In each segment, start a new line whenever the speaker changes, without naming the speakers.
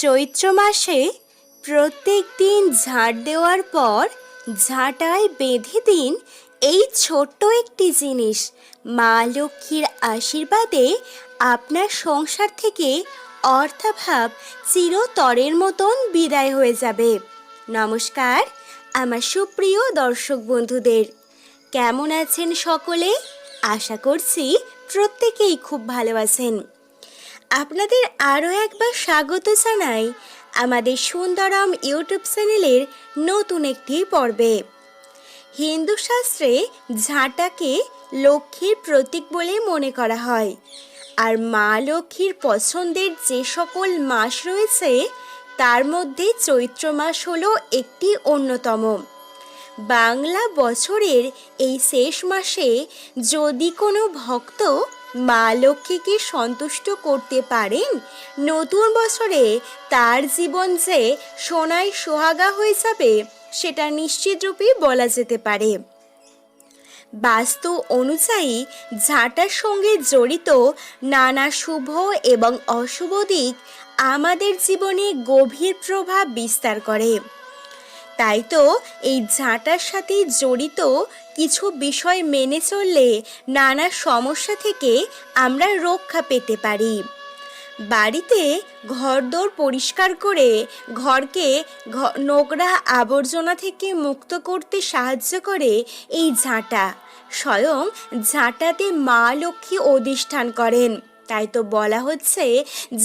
চৈত্র মাসে প্রত্যেক দিন ঝাড় দেওয়ার পর ঝাঁটায় বেঁধে দিন এই ছোট্ট একটি জিনিস। মা লক্ষ্মীর আশীর্বাদে আপনার সংসার থেকে অর্থাভাব চিরতরের মতন বিদায় হয়ে যাবে। নমস্কার, আমার সুপ্রিয় দর্শক বন্ধুদের। কেমন আছেন সকলে? আশা করছি প্রত্যেকেই খুব ভালো আছেন। আপনাদের আরও একবার স্বাগত জানাই আমাদের সুন্দরম ইউটিউব চ্যানেলের নতুন একটি পর্বে। হিন্দু শাস্ত্রে ঝাঁটাকে লক্ষ্মীর প্রতীক বলে মনে করা হয়। আর মা লক্ষ্মীর পছন্দের যে সকল মাস রয়েছে, তার মধ্যে চৈত্র মাস হলো একটি অন্যতম। বাংলা বছরের এই শেষ মাসে যদি কোনো ভক্ত মা লক্ষ্মীকে সন্তুষ্ট করতে পারেন, নতুন বছরে তার জীবন যে সোনায় সোহাগা হয়ে যাবে, সেটা নিশ্চিত রূপে বলা যেতে পারে। বাস্তু অনুযায়ী ঝাঁটার সঙ্গে জড়িত নানা শুভ এবং অশুভ দিক আমাদের জীবনে গভীর প্রভাব বিস্তার করে। তাই তো এই ঝাঁটার সাথে জড়িত কিছু বিষয় মেনে চললে নানা সমস্যা থেকে আমরা রক্ষা পেতে পারি। বাড়িতে ঘরদোর পরিষ্কার করে ঘরকে নোংরা আবর্জনা থেকে মুক্ত করতে সাহায্য করে এই ঝাঁটা। স্বয়ং ঝাঁটাতে মা লক্ষ্মী অধিষ্ঠান করেন। তাই তো বলা হচ্ছে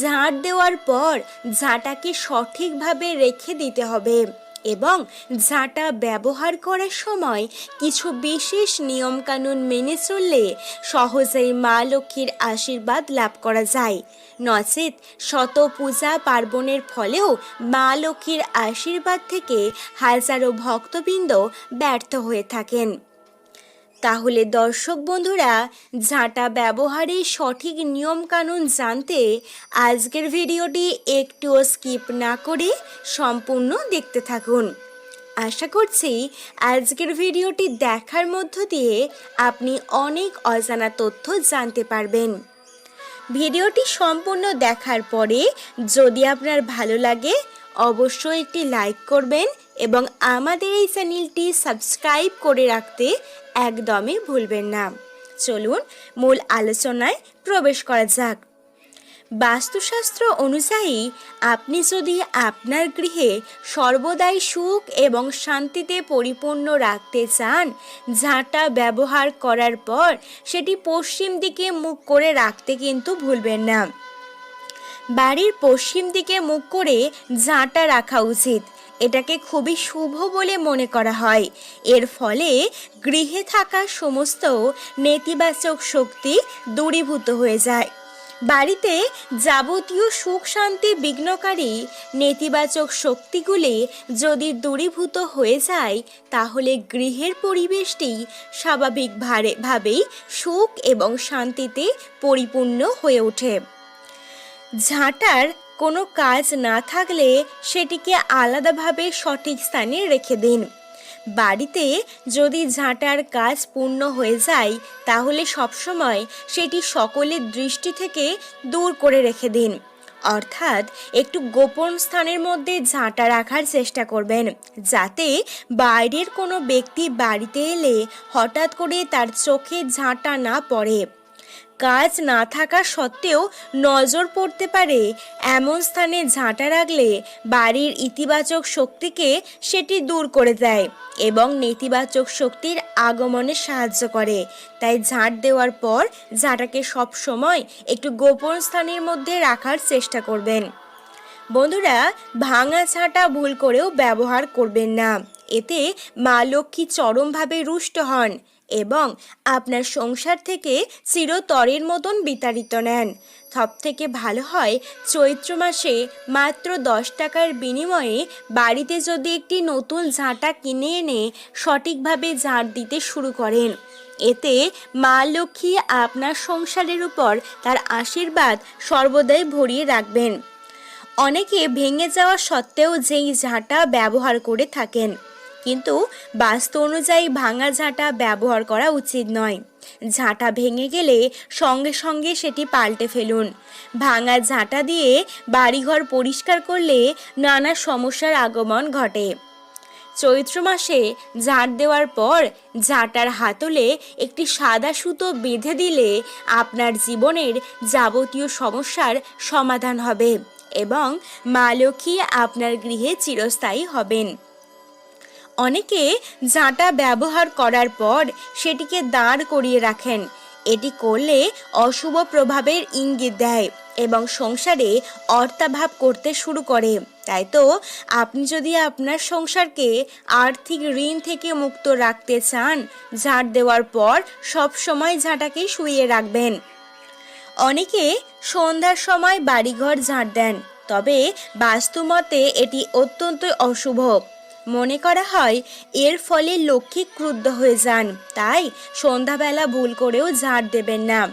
ঝাঁট দেওয়ার পর ঝাঁটাকে সঠিকভাবে রেখে দিতে হবে। এবং ঝাঁটা ব্যবহার করার সময় কিছু বিশেষ নিয়মকানুন মেনে চললে সহজেই মা লক্ষ্মীর আশীর্বাদ লাভ করা যায়। নচেত শত পূজা পার্বণের ফলেও মা লক্ষ্মীর আশীর্বাদ থেকে হাজারো ভক্তবৃন্দ ব্যর্থ হয়ে থাকেন। তাহলে দর্শক বন্ধুরা, ঝাঁটা ব্যবহারের সঠিক নিয়মকানুন জানতে আজকের ভিডিওটি একটুও স্কিপ না করে সম্পূর্ণ দেখতে থাকুন। আশা করছি আজকের ভিডিওটি দেখার মধ্য দিয়ে আপনি অনেক অজানা তথ্য জানতে পারবেন। ভিডিওটি সম্পূর্ণ দেখার পরে যদি আপনার ভালো লাগে, অবশ্যই একটি লাইক করবেন এবং আমাদের এই চ্যানেলটি সাবস্ক্রাইব করে রাখতে একদমই ভুলবেন না। চলুন মূল আলোচনায় প্রবেশ করা যাক। বাস্তুশাস্ত্র অনুযায়ী, আপনি যদি আপনার গৃহে সর্বদাই সুখ এবং শান্তিতে পরিপূর্ণ রাখতে চান ঝাঁটা ব্যবহার করার পর সেটি পশ্চিম দিকে মুখ করে রাখতে কিন্তু ভুলবেন না। বাড়ির পশ্চিম দিকে মুখ করে ঝাঁটা রাখা উচিত। এটাকে খুবই শুভ বলে মনে করা হয়। এর ফলে গৃহে থাকা সমস্ত নেতিবাচক শক্তি দূরীভূত হয়ে যায়। বাড়িতে যাবতীয় সুখ শান্তি বিঘ্নকারী নেতিবাচক শক্তিগুলি যদি দূরীভূত হয়ে যায়, তাহলে গৃহের পরিবেশটি স্বাভাবিক ভাবেই সুখ এবং শান্তিতে পরিপূর্ণ হয়ে ওঠে। ঝাঁটার কোনো কাজ না থাকলে সেটিকে আলাদাভাবে সঠিক স্থানে রেখে দিন। বাড়িতে যদি ঝাঁটার কাজ পূর্ণ হয়ে যায়, তাহলে সবসময় সেটি সকলের দৃষ্টি থেকে দূর করে রেখে দিন। অর্থাৎ একটু গোপন স্থানের মধ্যে ঝাঁটা রাখার চেষ্টা করবেন, যাতে বাইরের কোনো ব্যক্তি বাড়িতে এলে হঠাৎ করে তার চোখে ঝাঁটা না পড়ে। কাজ না থাকা সত্ত্বেও নজর পড়তে পারে। এমন স্থানে ঝাঁটা রাখলে বাড়ির ইতিবাচক শক্তিকে সেটি দূর করে দেয় এবং নেতিবাচক শক্তির আগমনে সাহায্য করে। তাই ঝাঁট দেওয়ার পর ঝাঁটাকে সব সময় একটু গোপন স্থানের মধ্যে রাখার চেষ্টা করবেন। বন্ধুরা, ভাঙা ছাঁটা ভুল করেও ব্যবহার করবেন না। এতে মা লক্ষ্মী চরমভাবে রুষ্ট হন। এবং আপনার সংসার থেকে চিরতরের মতন বিতাড়িত নেন। সব থেকে ভালো হয়, চৈত্র মাসে মাত্র দশ টাকার বিনিময়ে বাড়িতে যদি একটি নতুন ঝাঁটা কিনে এনে সঠিকভাবে ঝাঁট দিতে শুরু করেন। এতে মা লক্ষ্মী আপনার সংসারের উপর তার আশীর্বাদ সর্বদাই ভরিয়ে রাখবেন। অনেকে ভেঙে যাওয়া সত্ত্বেও যেই ঝাঁটা ব্যবহার করে থাকেন। কিন্তু বাস্তু অনুযায়ী ভাঙা ঝাঁটা ব্যবহার করা উচিত নয়। ঝাঁটা ভেঙে গেলে সঙ্গে সঙ্গে সেটি পাল্টে ফেলুন। ভাঙা ঝাঁটা দিয়ে বাড়িঘর পরিষ্কার করলে নানা সমস্যার আগমন ঘটে। চৈত্র মাসে ঝাঁট দেওয়ার পর ঝাঁটার হাতলে একটি সাদা সুতো বেঁধে দিলে আপনার জীবনের যাবতীয় সমস্যার সমাধান হবে এবং মা লক্ষ্মী আপনার গৃহে চিরস্থায়ী হবেন। অনেকে ঝাঁটা ব্যবহার করার পর সেটিকে দাঁড় করিয়ে রাখেন। এটি করলে অশুভ প্রভাবের ইঙ্গিত দেয় এবং সংসারে অর্থাভাব করতে শুরু করে। তাই তো, আপনি যদি আপনার সংসারকে আর্থিক ঋণ থেকে মুক্ত রাখতে চান, ঝাঁট দেওয়ার পর সব সময় ঝাঁটাকে শুইয়ে রাখবেন। অনেকে সন্ধ্যার সময় বাড়িঘর ঝাঁট দেন, তবে বাস্তুমতে এটি অত্যন্ত অশুভ। মনে করা হয়, এর ফলে লক্ষ্মী ক্রুদ্ধ হয়ে যান। তাই সন্ধ্যাবেলা ভুল করেও ঝাঁট দেবেন না।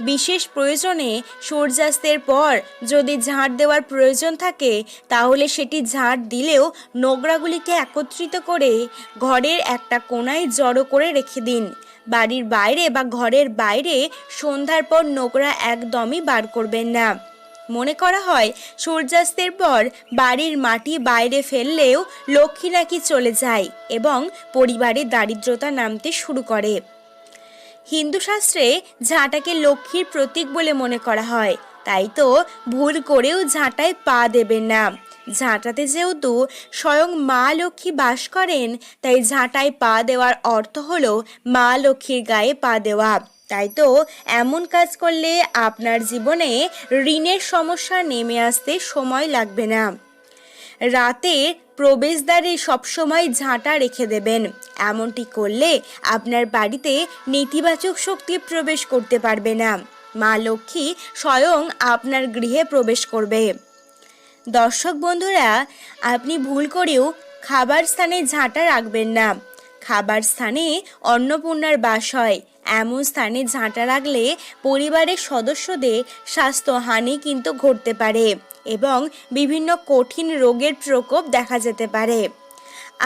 বিশেষ প্রয়োজনে সূর্যাস্তের পর যদি ঝাঁট দেওয়ার প্রয়োজন থাকে, তাহলে সেটি ঝাঁট দিলেও নোংরাগুলিকে একত্রিত করে ঘরের একটা কোনায় জড়ো করে রেখে দিন। বাড়ির বাইরে বা ঘরের বাইরে সন্ধ্যার পর নোংরা একদমই বার করবেন না। মনে করা হয়, সূর্যাস্তের পর বাড়ির মাটি বাইরে ফেললেও লক্ষ্মী নাকি চলে যায় এবং পরিবারে দারিদ্রতা নামতে শুরু করে। হিন্দু শাস্ত্রে ঝাঁটাকে লক্ষ্মীর প্রতীক বলে মনে করা হয়, তাই তো ভুল করেও ঝাঁটায় পা দেবেন না। ঝাঁটাতে যেহেতু স্বয়ং মা লক্ষ্মী বাস করেন, তাই ঝাঁটায় পা দেওয়ার অর্থ হলো মা লক্ষ্মীর গায়ে পা দেওয়া। তাই তো এমন কাজ করলে আপনার জীবনে ঋণের সমস্যা নেমে আসতে সময় লাগবে না। রাতে প্রবেশদ্বারে সবসময় ঝাঁটা রেখে দেবেন। এমনটি করলে আপনার বাড়িতে নেতিবাচক শক্তি প্রবেশ করতে পারবে না। মা লক্ষ্মী স্বয়ং আপনার গৃহে প্রবেশ করবে। দর্শক বন্ধুরা, আপনি ভুল করেও খাবার স্থানে ঝাঁটা রাখবেন না। খাবার স্থানে অন্নপূর্ণার বাস হয়। এমন স্থানে ঝাঁটা রাখলে পরিবারের সদস্যদের স্বাস্থ্যহানি কিন্তু ঘটতে পারে এবং বিভিন্ন কঠিন রোগের প্রকোপ দেখা যেতে পারে।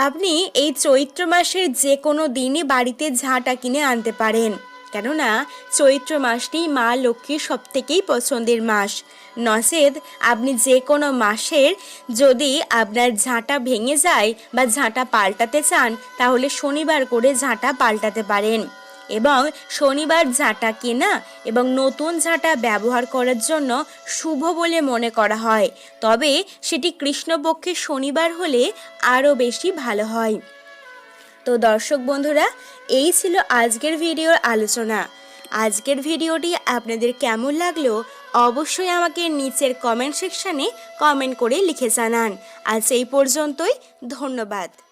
আপনি এই চৈত্র মাসের যে কোনো দিনই বাড়িতে ঝাঁটা কিনে আনতে পারেন। কেননা চৈত্র মাসটি মা লক্ষ্মীর সব থেকেই পছন্দের মাস। নচেত আপনি যে কোনো মাসের যদি আপনার ঝাঁটা ভেঙে যায় বা ঝাঁটা পাল্টাতে চান, তাহলে শনিবার করে ঝাঁটা পাল্টাতে পারেন। এবং শনিবার ঝাঁটা কেনা এবং নতুন ঝাঁটা ব্যবহার করার জন্য শুভ বলে মনে করা হয়। তবে সেটি কৃষ্ণপক্ষে শনিবার হলে আরও বেশি ভালো হয়। তো দর্শক বন্ধুরা, এই ছিল আজকের ভিডিওর আলোচনা। আজকের ভিডিওটি আপনাদের কেমন লাগল অবশ্যই আমাকে নিচের কমেন্ট সেকশানে কমেন্ট করে লিখে জানান। আজ এই পর্যন্তই, ধন্যবাদ।